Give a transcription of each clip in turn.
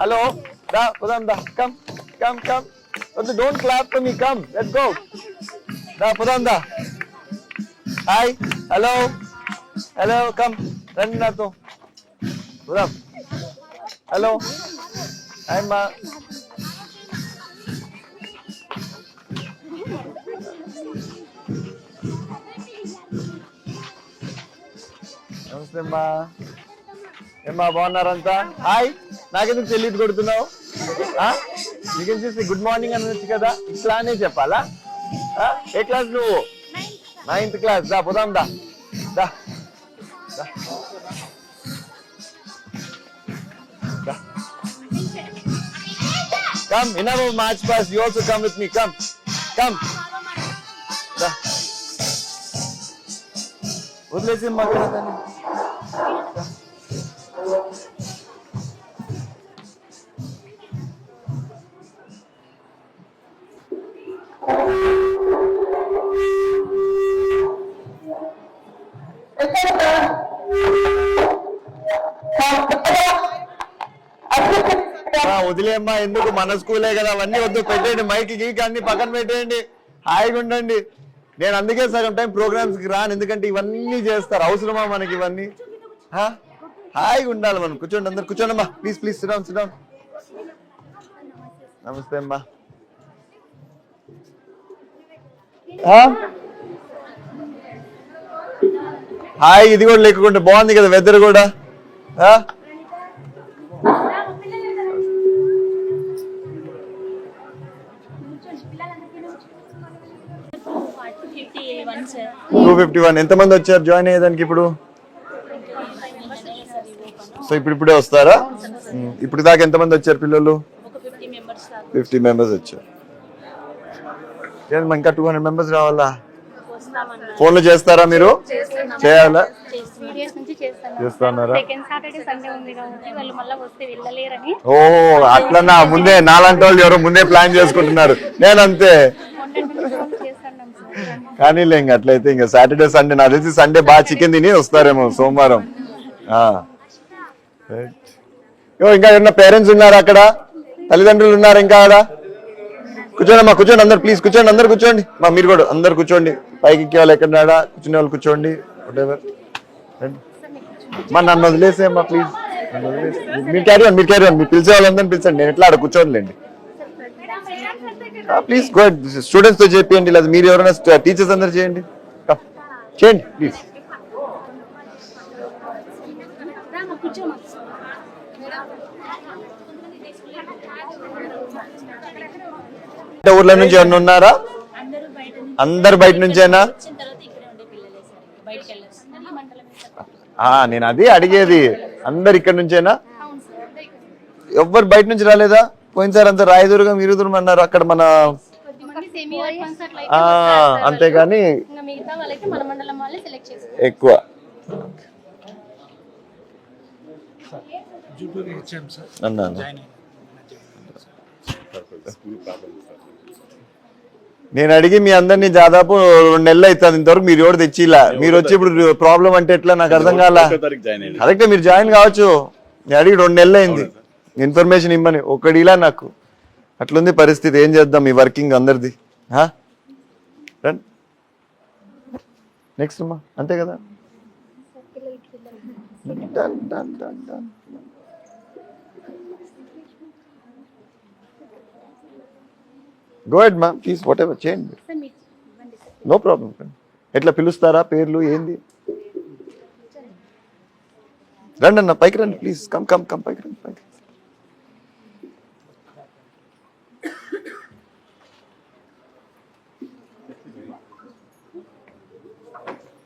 Hello దా పోదాం దా come come come వద్దు don't clap for me come let's go దా పోదాం దా హాయ్ హలో హలో కమ్ రండి నాతో పోదాం హలో హాయ్ మా నమస్తే అమ్మా ఏమ్మా బాగున్నారంతా హాయ్ నాకెందుకు తెలియదు కొడుతున్నావు ఆ? నీకేం చేసి గుడ్ మార్నింగ్ అనొచ్చు కదా ఇట్లానే చెప్పాలా ఏ క్లాస్ నువ్వు నైన్త్ క్లాస్ దా పోదాం దా దా దా. దా. Come, enough of march past. You also come with me. Come, come. వదిలేసి మాట్లాడతాను వదిలేమ్మా ఎందుకు? మన స్కూలే కదా అవన్నీ వద్దు. పెట్టేయండి మైక్ గీక్ అన్ని పక్కన పెట్టేయండి. హాయిగా ఉండండి. నేను అందుకే సగం టైం ప్రోగ్రామ్స్కి రాను ఎందుకంటే ఇవన్నీ చేస్తారు. అవసరమా మనకి ఇవన్నీ? హాయిగా ఉండాలి మనం. కూర్చోండి అందరు కూర్చోండి అమ్మా. ప్లీజ్ ప్లీజ్ సిడౌన్ సిడౌన్ నమస్తే అమ్మా. హాయ్ ఇది కూడా లేకుండా బాగుంది కదా వెదర్ కూడా. Two fifty one. ఎంతమంది వచ్చారు జాయిన్ అయ్యేదానికి ఇప్పుడు? సో ఇప్పుడు ఇప్పుడే వస్తారా? ఇప్పుడు దాకా ఎంతమంది వచ్చారు పిల్లలు? ఫిఫ్టీ మెంబర్స్ వచ్చారు. ఇంకా టూ హండ్రెడ్ మెంబర్స్ రావాలా? ఫోన్లు చేస్తారా మీరు? చేయాలా? చేస్తున్నారా? ఓ అట్లన్నా ముందే నాలాంటి వాళ్ళు ఎవరో ముందే ప్లాన్ చేసుకుంటున్నారు. నేను అంతే కానీ ఇంక అట్లయితే ఇంకా సాటర్డే సండే నాకు తెలిసి సండే బాగా చికెన్ తిని వస్తారేమో సోమవారం. ఇంకా ఏమన్నా పేరెంట్స్ ఉన్నారా అక్కడ? తల్లిదండ్రులు ఉన్నారు ఇంకా ఆడ? కూర్చోండి అమ్మా కూర్చోండి అందరు ప్లీజ్ కూర్చోండి అందరు కూర్చోండి. మా మీరు కూడా అందరు కూర్చోండి. పైకి ఎక్కే వాళ్ళు ఎక్కడన్నాడా కూర్చునే వాళ్ళు కూర్చోండి whatever. మా నన్ను వదిలేసేమ్మా ప్లీజ్ మీరు క్యారీ మీరు క్యారీ మీరు పిలిచే వాళ్ళందరినీ పిలిచండి. నేను ఎట్లా ఆడ కూర్చోండిలేండి ప్లీజ్ గో స్టూడెంట్స్తో చెప్పండి లేదా మీరు ఎవరైనా టీచర్స్ అందరు చేయండి. చేయండి ప్లీజ్ ఊర్ల నుంచి ఎవరైనా ఉన్నారా? అందరూ బయట నుంచేనా? నేను అది అడిగేది. అందరు ఇక్కడ నుంచేనా? ఎవ్వరు బయట నుంచి రాలేదా? పోయినసారి అంతా రాయదుర్గం ఇరుదుర్గం అన్నారు అక్కడ మన అంతేగాని ఎక్కువ. అన్నాను. నేను అడిగి మీ అందరినీ దాదాపు రెండు నెలలు అవుతుంది ఇంతవరకు మీరు ఎవరు తెచ్చిలా? మీరు వచ్చి ఇప్పుడు ప్రాబ్లం అంటే ఎట్లా నాకు అర్థం కాల? కరెక్టే మీరు జాయిన్ కావచ్చు. నేను అడిగి రెండు నెలలు అయింది. ఇన్ఫర్మేషన్ ఇమ్మని. ఒకడిలా నాకు. అట్లుంది పరిస్థితి. ఏం చేద్దాం ఈ వర్కింగ్ అందరిది? నెక్స్ట్ అమ్మా అంతే కదా? Go ahead ma'am please whatever చేయండి నో ప్రాబ్లం ఎట్లా పిలుస్తారా? పేర్లు ఏంది? రండి అన్న పైకి రండి ప్లీజ్ కమ్ కమ్ కమ్ పైకి రండి పైకి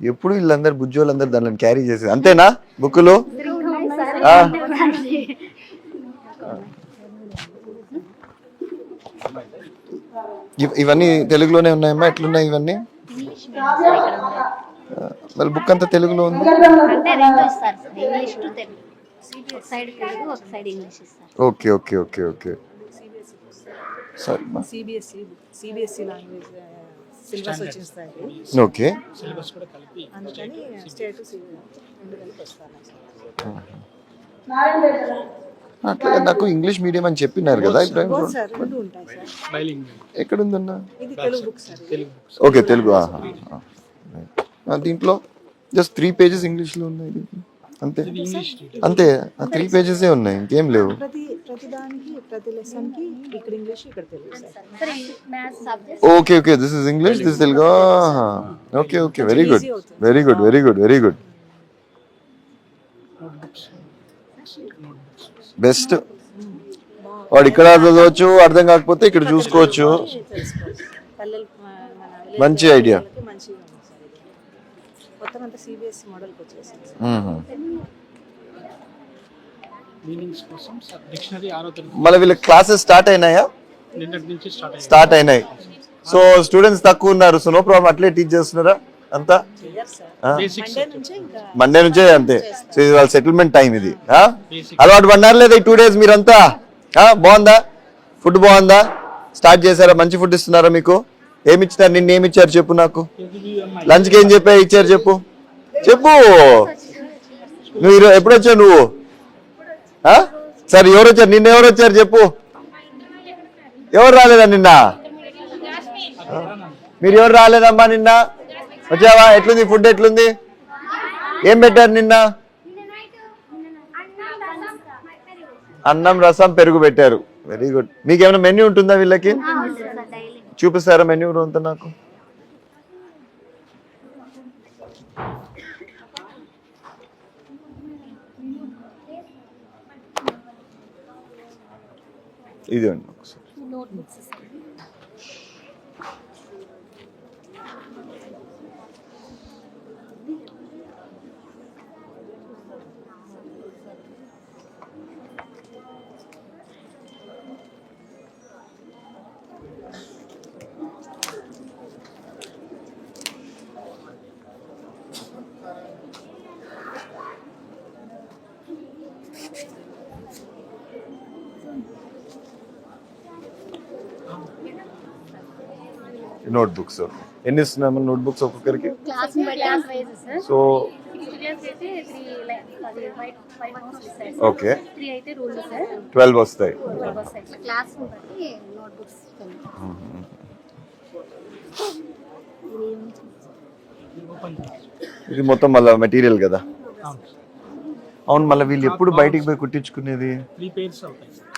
ఎప్పుడు వీళ్ళందరు బుజ్జి వాళ్ళందరూ దానిలో క్యారీ చేసేది అంతేనా బుక్కులు. ఇవ్- ఇవన్నీ తెలుగులోనే ఉన్నాయమ్మా ఎట్లున్నాయి ఇవన్నీ మరి బుక్ అంతా తెలుగులో ఉంది ఓకే ఓకే ఓకే ఓకే సరే. సిబిఎస్ఈ సిబిఎస్ఈ లాంగ్వేజ్ సిలబస్ వచ్చిన సార్. ఓకే సిలబస్ కూడా కలిపి అందుకని స్టేట్ రెండు కలిపి వస్తారు అట్లా నాకు ఇంగ్లీష్ మీడియం అని చెప్పినారు కదా ఇబ్రాహిం బోత్ సార్ రెండు ఉంటాయి సార్. బైలింగ్ ఎక్కడుందన్నా? ఇది తెలుగు బుక్ సార్. ఇది. తెలుగు బుక్స్ ఓకే తెలుగు దీంట్లో జస్ట్ త్రీ పేజెస్ ఇంగ్లీష్లో ఉన్నాయి. అంతే? అంతే ఆ త్రీ పేజెసే ఉన్నాయి ఇంకేం లేవు. ప్రతి ప్రతి లెసన్కి ఇక్కడ ఇంగ్లీష్ ఇక్కడ Telugu okay okay this is English this Telugu okay okay very good. Very good very good very good best వాడు ఇక్కడ చదవచ్చు అర్థం కాకపోతే ఇక్కడ చూసుకోవచ్చు. మంచి ఇది. మొత్తం అంతా సిబిఎస్ఈ మోడల్కి వచ్చేసింది సార్. మీనింగ్స్ కోసం డిక్షనరీ ఆరో తరగతి మళ్ళీ వీళ్ళ క్లాసెస్ స్టార్ట్ అయినాయా? నిన్నటి నుంచి స్టార్ట్ స్టార్ట్ అయినాయి. సో స్టూడెంట్స్ తక్కువ ఉన్నారు సో నో ప్రాబ్లం అట్లే టీచ్ చేస్తున్నారా అంతా? మండే నుంచే ఇంకా మండే నుంచే అంతే. సో ఇది వాళ్ళ సెటిల్మెంట్ టైం ఇది. అలవాటు పడినారు లేదా ఈ టూ డేస్ మీరంతా? ఆ? బాగుందా? ఫుడ్ బాగుందా? స్టార్ట్ చేశారా? మంచి ఫుడ్ ఇస్తున్నారా మీకు? ఏమి ఇచ్చినారు నిన్న ఏమి ఇచ్చారు చెప్పు నాకు. లంచ్కి ఏం చెప్పా ఇచ్చారు చెప్పు. చెప్పు. నువ్వు ఎప్పుడు వచ్చావు నువ్వు? సరే ఎవరు వచ్చారు నిన్న ఎవరు వచ్చారు చెప్పు. ఎవరు రాలేదా నిన్న? మీరు ఎవరు రాలేదమ్మా నిన్న? వచ్చావా? ఎట్లుంది? ఫుడ్ ఎట్లుంది? ఏం పెట్టారు నిన్న? అన్నం రసం పెరుగు పెట్టారు. వెరీ గుడ్ మీకు ఏమైనా మెన్యూ ఉంటుందా వీళ్ళకి? చూపిస్తారా మెన్యూ అంతా నాకు? ఇది అండి ఒకసారి నోట్ బుక్స్ నోట్ బుక్స్ ఎన్ని ఇస్తున్నాము నోట్ బుక్స్ ఒక్కొక్కరికి సో ఓకే ట్వెల్వ్ వస్తాయి. ఇది మొత్తం మళ్ళీ మెటీరియల్ కదా? అవును. మళ్ళీ వీళ్ళు ఎప్పుడు బయటికి పోయి కుట్టించుకునేది?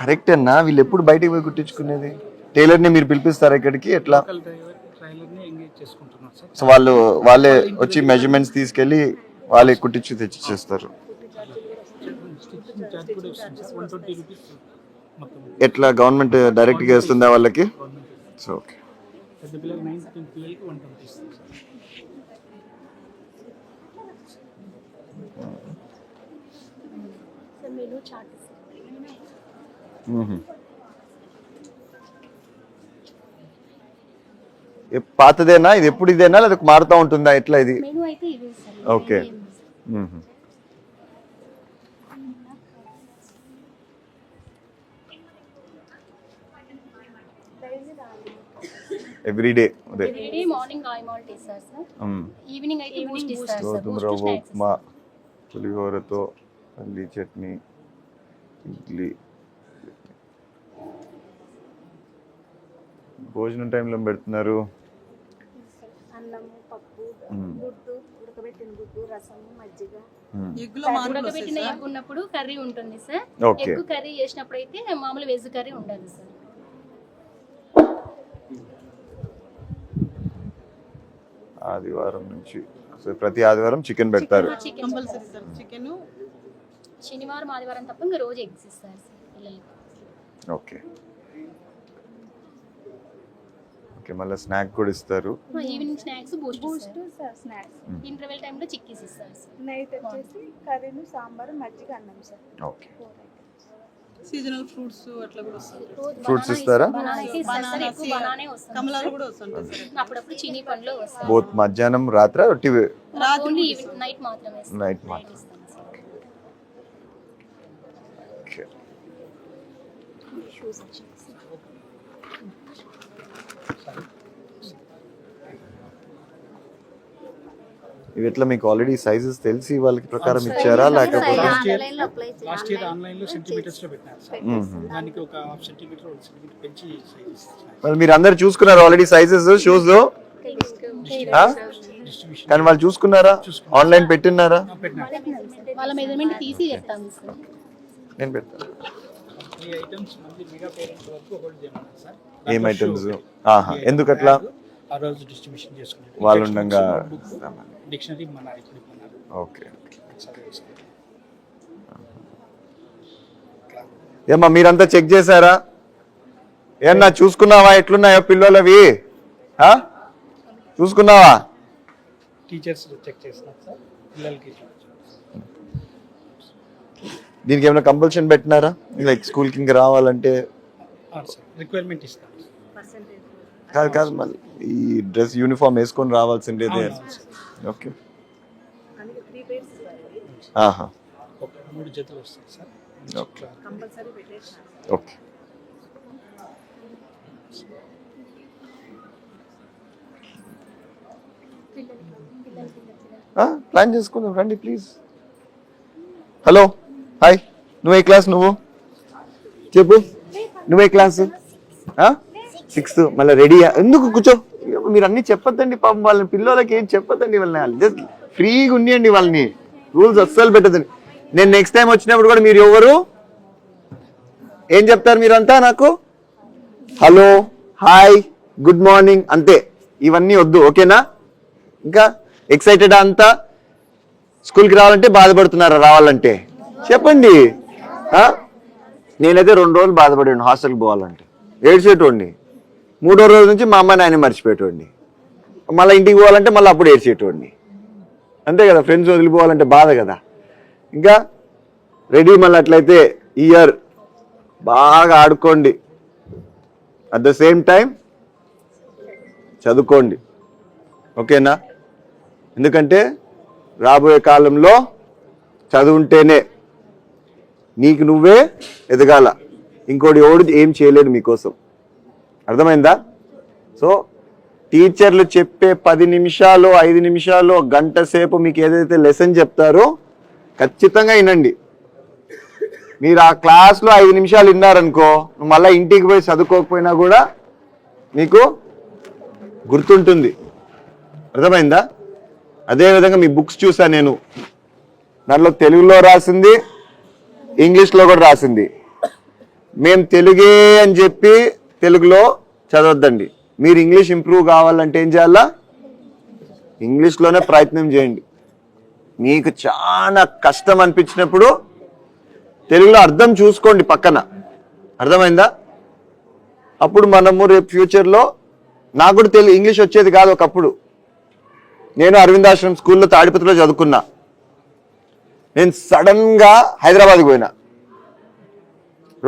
కరెక్ట్ అన్నా వీళ్ళు ఎప్పుడు బయటికి పోయి కుట్టించుకునేది? టైలర్ని మీరు పిలిపిస్తారా ఇక్కడికి? ఎట్లా? సార్? సో వాళ్ళు వాళ్ళే వచ్చి మెజర్మెంట్స్ తీసుకెళ్ళి వాళ్ళే కుట్టించి రూపీస్ మొత్తం ఎట్లా గవర్నమెంట్ డైరెక్ట్గా ఇస్తుందా వాళ్ళకి? So okay. పాతదేనా? ఇది ఎప్పుడు ఇదేనా? లేదా మారుతా ఉంటుందా? ఎట్లా ఇది? ఓకే. అదే. ఎవ్రీడే సార్ గోధుమ ఉప్మా పులిహోరతో పల్లి చట్నీ ఇడ్లీ. భోజనం టైంలో పెడుతున్నారు? అన్నము పప్పు. గుడ్డు ఉడకబెట్టిన గుడ్డు రసము మజ్జిగ. ఉడకబెట్టిన ఎగ్ ఉన్నప్పుడు కర్రీ ఉంటుంది సార్. ఎగ్ కర్రీ చేసినప్పుడు అయితే మామూలు వెజ్ కర్రీ ఉండదు సార్. ఆదివారం నుంచి. సో ప్రతి ఆదివారం చికెన్ పెడతారు. చికెన్. శనివారం ఆదివారం తప్ప ఇంకా రోజు ఎగ్స్ ఇస్తారు సార్ పిల్లలకి. ఓకే. ఓకే మళ్ళీ స్నాక్ కూడా ఇస్తారు. Evening snacks Boost Boost sir snacks interval టైంలో చిక్కీస్ ఇస్తారు నైట్ వచ్చేసి కర్రీను సాంబార్ మజ్జిగ అన్నం సార్ ఓకే. సీజనల్ ఫ్రూట్స్ అట్లా కూడా వస్తాయి banana ఇస్తారా? కమలాలు కూడా వస్తుంటాయి సార్ అప్పుడప్పుడు చీనీ పండ్లు వస్తాయి. బోత్ మధ్యాహ్నం రాత్రి ఓన్లీ నైట్ మాత్రమే నైట్ ఓకే షూస్ ఇవి ఎట్లా మీకు ఆల్రెడీ సైజెస్ తెలిసి వాళ్ళకి ప్రకారం ఇచ్చారా? లేకపోతే లాస్ట్ ఇయర్ ఆన్లైన్లో అప్లై లాస్ట్ ఇయర్ ఆన్లైన్లో సెంటీమీటర్స్లో మ్మ్. దానికి ఒక హాఫ్ సెంటీమీటర్ ఒక సెంటీమీటర్ పెంచి సైజ్ ఇస్తున్నారు మరి మీరు అందరు చూసుకున్నారు ఆల్రెడీ సైజెస్ షూస్ డిస్ట్రిబ్యూషన్ కానీ వాళ్ళు చూసుకున్నారా? ఆన్లైన్ పెట్టినారా పెట్టినారు. వాళ్ళ మెజర్మెంట్ తీసి చెప్తాం సార్ నేను పెడతాను ఐటమ్స్ ఏం items? ఆహా, ఎందుకట్లా? ఆ రోజు డిస్ట్రిబ్యూషన్ వాళ్ళు ఉండంగా డిక్షనరీ మన ఇప్పుడు ఓకే. ఏమ్మా మీరంతా చెక్ చేశారా? ఏమన్నా చూసుకున్నావా? ఎట్లున్నాయో పిల్లలవి? ఆ? చూసుకున్నావా? టీచర్స్ చెక్ చేస్తున్నారు సార్. పిల్లలకి దీనికి ఏమైనా కంపల్షన్ పెట్టినారా? లైక్ స్కూల్కి ఇంకా రావాలంటే? రిక్వైర్మెంట్ ఇస్తాను కాదు కాదు మళ్ళీ ఈ డ్రెస్ యూనిఫామ్ వేసుకొని రావాల్సిందేదే సార్. ఓకే ఆహా. ఒక మూడు జతలు వస్తాయి సార్. ఓకే కంపల్సరీ పెట్టేసినారు. ఓకే ప్లాన్ చేసుకుందాం రండి ప్లీజ్ హలో హాయ్ నువ్వు ఏ క్లాస్ నువ్వు? చెప్పు. నువ్వే క్లాస్? సిక్స్త్ మళ్ళీ రెడీయా? ఎందుకు కూర్చో? మీరు అన్ని చెప్పొద్దండి పాపం వాళ్ళని పిల్లలకి ఏం చెప్పొద్దండి వాళ్ళని? జస్ట్ ఫ్రీగా ఉండియండి వాళ్ళని. రూల్స్ అస్సలు పెట్టదండి నేను నెక్స్ట్ టైం వచ్చినప్పుడు కూడా మీరు ఎవరు? ఏం చెప్తారు మీరంతా నాకు? హలో హాయ్ గుడ్ మార్నింగ్ అంతే. ఇవన్నీ వద్దు ఓకేనా? ఇంకా ఎక్సైటెడ్ అంతా? స్కూల్కి రావాలంటే బాధపడుతున్నారా? రావాలంటే? చెప్పండి. నేనైతే రెండు రోజులు బాధపడాను హాస్టల్కి పోవాలంటే. ఏడ్చేటోండి మూడో రోజు నుంచి మా అమ్మ నాయన మర్చిపోయేటోండి మళ్ళీ ఇంటికి పోవాలంటే మళ్ళీ అప్పుడు ఏడ్చేటోండి అంతే కదా ఫ్రెండ్స్ వదిలిపోవాలంటే బాధ కదా. ఇంకా రెడీ మళ్ళీ అట్లయితే ఇయర్ బాగా ఆడుకోండి. అట్ ద సేమ్ టైం చదువుకోండి. ఓకేనా? ఎందుకంటే రాబోయే కాలంలో చదువుంటేనే నీకు నువ్వే ఎదగాల. ఇంకోటి ఎవడు ఏం చేయలేడు మీకోసం. అర్థమైందా? సో టీచర్లు చెప్పే పది నిమిషాలు ఐదు నిమిషాలు గంట సేపు మీకు ఏదైతే లెసన్ చెప్తారో ఖచ్చితంగా వినండి. మీరు ఆ క్లాస్లో ఐదు నిమిషాలు విన్నారనుకో నువ్వు మళ్ళీ ఇంటికి పోయి చదువుకోకపోయినా కూడా మీకు గుర్తుంటుంది. అర్థమైందా? అదేవిధంగా మీ బుక్స్ చూసా నేను. దాంట్లో తెలుగులో రాసింది ఇంగ్లీష్లో కూడా రాసింది. మేము తెలుగే అని చెప్పి తెలుగులో చదవద్దండి. మీరు ఇంగ్లీష్ ఇంప్రూవ్ కావాలంటే ఏం చేయాలా? ఇంగ్లీష్లోనే ప్రయత్నం చేయండి. మీకు చాలా కష్టం అనిపించినప్పుడు తెలుగులో అర్థం చూసుకోండి పక్కన. అర్థమైందా? అప్పుడు మనము రేపు ఫ్యూచర్లో నాకు కూడా తెలుగు ఇంగ్లీష్ వచ్చేది కాదు ఒకప్పుడు. నేను అరవిందాశ్రమం స్కూల్లో తాడిపత్రిలో చదువుకున్నా. నేను సడన్గా హైదరాబాద్కి పోయినా.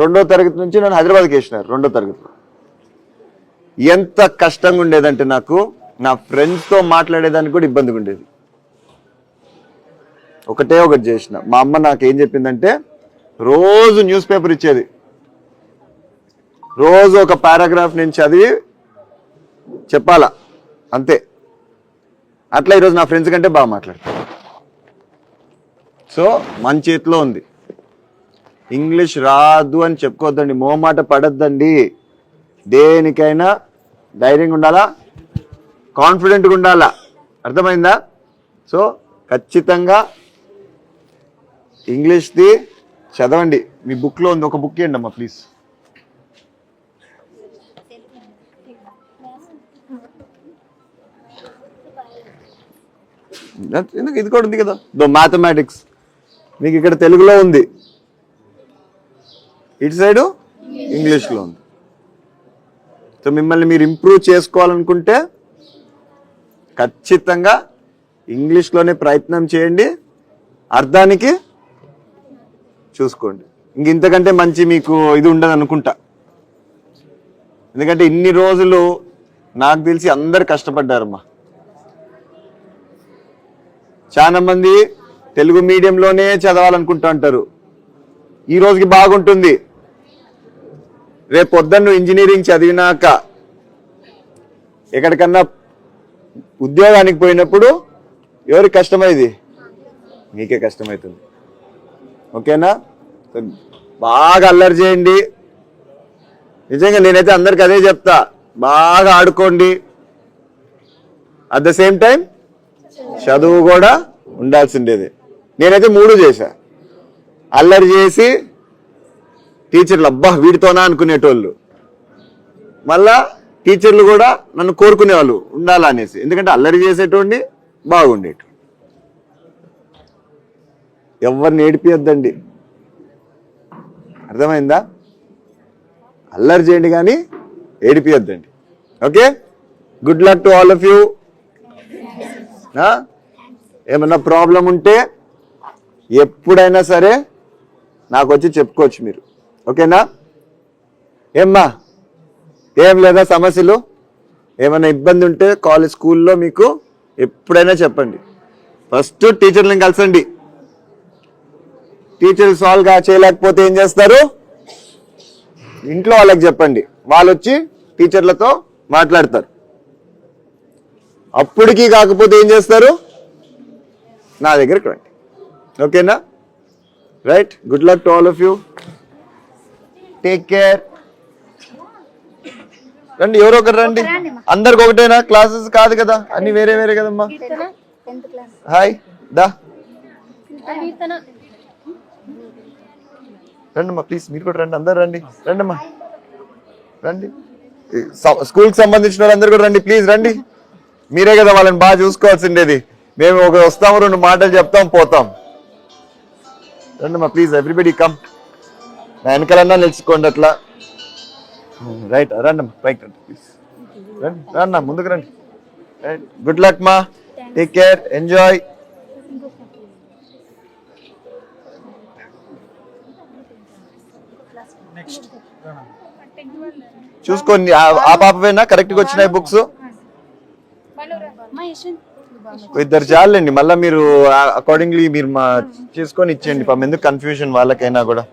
రెండో తరగతి నుంచి నన్ను హైదరాబాద్కి వేసినారు రెండో తరగతిలో. ఎంత కష్టంగా ఉండేదంటే నాకు నా ఫ్రెండ్స్తో మాట్లాడేదానికి కూడా ఇబ్బందిగా ఉండేది. ఒకటే ఒకటి చేసిన. మా అమ్మ నాకు ఏం చెప్పిందంటే రోజు న్యూస్ పేపర్ ఇచ్చేది. రోజు ఒక పారాగ్రాఫ్ నేను చదివి చెప్పాలా అంతే. అట్లా ఈరోజు నా ఫ్రెండ్స్ కంటే బాగా మాట్లాడతాను సో మన చేతిలో ఉంది. ఇంగ్లీష్ రాదు అని చెప్పుకోవద్దండి. మోమాట పడద్దండి. దేనికైనా ధైర్యంగా ఉండాలా? కాన్ఫిడెంట్గా ఉండాలా? అర్థమైందా? సో ఖచ్చితంగా ఇంగ్లీష్ది చదవండి. మీ బుక్లో ఉంది. ఒక బుక్ ఇవ్వండి అమ్మా ప్లీజ్. ఎందుకు? ఇది కూడా ఉంది కదా. Though mathematics. మీకు ఇక్కడ తెలుగులో ఉంది. ఇటు సైడు ఇంగ్లీష్లో ఉంది. సో మిమ్మల్ని మీరు ఇంప్రూవ్ చేసుకోవాలనుకుంటే ఖచ్చితంగా ఇంగ్లీష్లోనే ప్రయత్నం చేయండి. అర్థానికి చూసుకోండి. ఇంక ఇంతకంటే మంచి మీకు ఇది ఉండదు అనుకుంటా. ఎందుకంటే ఇన్ని రోజులు నాకు తెలిసి అందరు కష్టపడ్డారమ్మా. చాలా మంది తెలుగు మీడియంలోనే చదవాలనుకుంటూ అంటారు. ఈ రోజుకి బాగుంటుంది. రేపు పొద్దున్న నువ్వు ఇంజనీరింగ్ చదివినాక ఎక్కడికన్నా ఉద్యోగానికి పోయినప్పుడు ఎవరికి కష్టమైంది మీకే కష్టమవుతుంది ఓకేనా? బాగా అల్లరి చేయండి. నిజంగా నేనైతే అందరికి అదే చెప్తా. బాగా ఆడుకోండి. అట్ ద సేమ్ టైం చదువు కూడా ఉండాల్సిండేది నేనైతే మూడు చేశా. అల్లరి చేసి టీచర్లు అబ్బా వీడితోనా? అనుకునేటోళ్ళు. మళ్ళా టీచర్లు కూడా నన్ను కోరుకునేవాళ్ళు ఉండాలనేసి ఎందుకంటే అల్లరి చేసేటోడిని బాగుండేటు ఎవరిని ఏడిపియొద్దండి. అర్థమైందా? అల్లరి చేయండి కానీ ఏడిపియొద్దండి. Okay? Good luck to all of you. ఏమన్నా ప్రాబ్లం ఉంటే ఎప్పుడైనా సరే నాకు వచ్చి చెప్పుకోవచ్చు మీరు. ఓకేనా? ఏమ్మా? ఏం లేదా సమస్యలు? ఏమైనా ఇబ్బంది ఉంటే కాలేజ్ స్కూల్లో మీకు ఎప్పుడైనా చెప్పండి. ఫస్ట్ టీచర్లను కలిసండి. టీచర్ సాల్వ్గా చేయలేకపోతే ఏం చేస్తారు? ఇంట్లో వాళ్ళకి చెప్పండి. వాళ్ళు వచ్చి టీచర్లతో మాట్లాడతారు. అప్పటికి కాకపోతే ఏం చేస్తారు? నా దగ్గరికి రండి. ఓకేనా? Right good luck to all of you. Take care రండి ఎవరో ఒకరు రండి. అందరికి ఒకటేనా? క్లాసెస్ కాదు కదా? అన్ని వేరే వేరే కదమ్మా. హాయ్ దా. రండమ్మా ప్లీజ్ మీరు కూడా రండి అందరు రండి. రండమ్మా. రండి. స్కూల్కి సంబంధించిన వాళ్ళందరూ కూడా రండి ప్లీజ్ రండి. మీరే కదా వాళ్ళని బాగా చూసుకోవాల్సిండేది. మేము ఒక వస్తాము రెండు మాటలు చెప్తాం పోతాం. రండమ్మా ప్లీజ్ ఎవ్రీబడి కమ్ నా వెనకాలన్నా నిలుచుకోండి అట్లా. రైట్ రండమ్మా రైట్ రండి ప్లీజ్ రండి రండి ముందుకు రండి. రైట్ గుడ్ లక్ మా టేక్ కేర్ ఎంజాయ్ నెక్స్ట్ చూసుకోండి ఆ- ఆ పాపవేనా? కరెక్ట్గా వచ్చినాయి బుక్స్ ఇద్దరు చాలండి. మళ్ళీ మీరు అకార్డింగ్లీ మీరు మా చేసుకొని ఇచ్చేయండి. పాపం ఎందుకు కన్ఫ్యూజన్ వాళ్ళకైనా కూడా.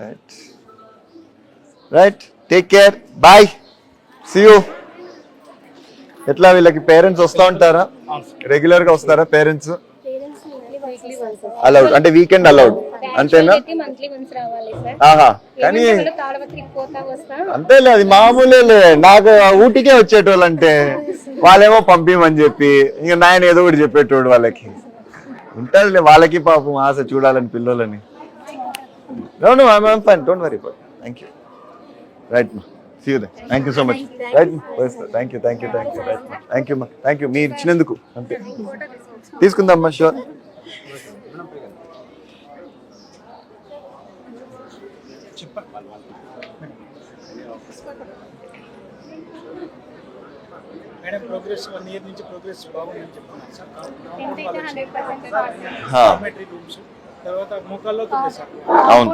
Right right take care bye see you ఎట్లా వీళ్ళకి పేరెంట్స్ వస్తా ఉంటారా? రెగ్యులర్గా వస్తారా పేరెంట్స్ అలౌడ్ అంటే వీకెండ్ అలౌడ్ అంతేనా? ఆహా. కానీ అంతేలే అది మామూలేలే నాకు ఊటికే వచ్చేటోళ్ళు అంటే వాళ్ళేమో పంపిమని చెప్పి ఇంకా నాయన ఏదో ఒకటి చెప్పేటోడు వాళ్ళకి. ఉంటుందిలే వాళ్ళకి పాపం ఆశ చూడాలని పిల్లలని. No I'm fine don't worry thank you right మా see you thank you so much right thank you thank you thank you thank you మా థ్యాంక్ యూ మీరు ఇచ్చినందుకు అంతే తీసుకుందాం మా sure madam progress one year నుంచి ప్రోగ్రెస్ బాగుందని sir. Rooms తర్వాత అవును.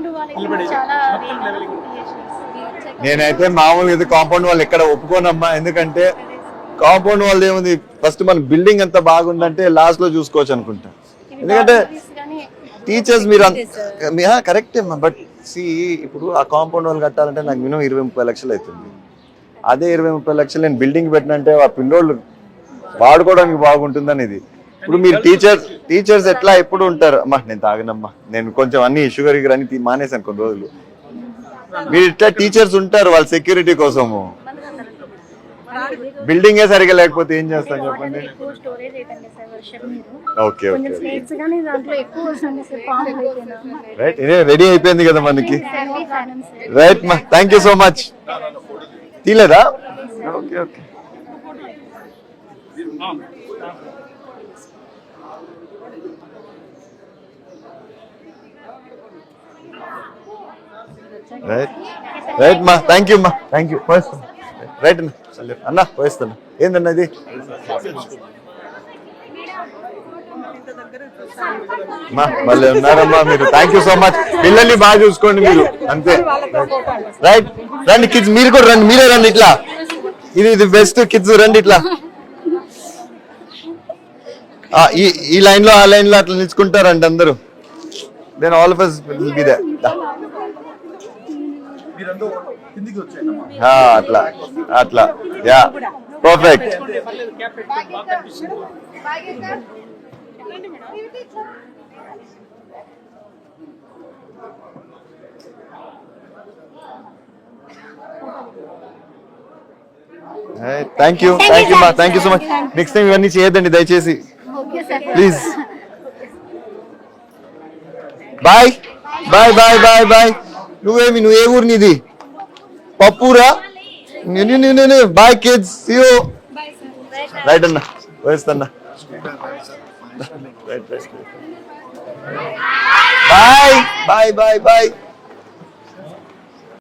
నేనైతే మామూలుగా అయితే కాంపౌండ్ వాళ్ళు ఎక్కడ ఒప్పుకోనమ్మా. ఎందుకంటే కాంపౌండ్ వాళ్ళు ఏముంది? ఫస్ట్ మన బిల్డింగ్ ఎంత బాగుందంటే లాస్ట్లో చూసుకోవచ్చు అనుకుంటా. ఎందుకంటే టీచర్స్ మీరు కరెక్టే బట్ సి ఇప్పుడు ఆ కాంపౌండ్ వాళ్ళు కట్టాలంటే నాకు మినిమం ఇరవై ముప్పై లక్షలు అవుతుంది. అదే ఇరవై ముప్పై లక్షలు నేను బిల్డింగ్ పెట్టినంటే ఆ పిల్లోళ్ళు వాడుకోవడానికి బాగుంటుందని ఇది ఇప్పుడు మీరు టీచర్స్ టీచర్స్ ఎట్లా ఎప్పుడు ఉంటారు? అమ్మా నేను తాగనమ్మా. నేను కొంచెం అన్ని షుగర్ గిగర్ అన్ని తీ- మానేశాను కొన్ని రోజులు. మీరు ఇట్లా టీచర్స్ ఉంటారు వాళ్ళ సెక్యూరిటీ కోసము. బిల్డింగే సరిగా లేకపోతే ఏం చేస్తాం చెప్పండి? ఓకే ఓకే రైట్ ఇదే రెడీ అయిపోయింది కదా మనకి. Service Anand sir. రైట్ మా థ్యాంక్ యూ సో మచ్ తీలేదా? ఓకే ఓకే రైట్ రైట్ మా థ్యాంక్ యూ మా థ్యాంక్ యూ పోయిస్తాను రైట్ అన్న. అన్న ఏందన్న ఇది? మా మళ్ళీ ఉన్నారమ్మా మీరు. థ్యాంక్ యూ సో మచ్ పిల్లల్ని బాగా చూసుకోండి మీరు. అంతే. రైట్ రండి కిడ్స్ మీరు కూడా రండి. మీరే రండి ఇట్లా. ఇది ఇది బెస్ట్ కిడ్స్ రండి ఇట్లా. ఈ ఈ లైన్లో ఆ లైన్లో అట్లా నిల్చుకుంటారండి అందరూ. Then all of us will be మీరందరూ అట్లా అట్లా. Yeah perfect thank you thank you మా thank you so much next time ఇవన్నీ చేయొద్దండి దయచేసి. Okay sir please bye bye bye bye bye నువ్వేమి నువ్వు ఏ ఊరు నీది? పప్పురా బాయ్ కిడ్స్ యూ రైట్ అన్న వేస్తన్నా బాయ్ బాయ్ బాయ్ బాయ్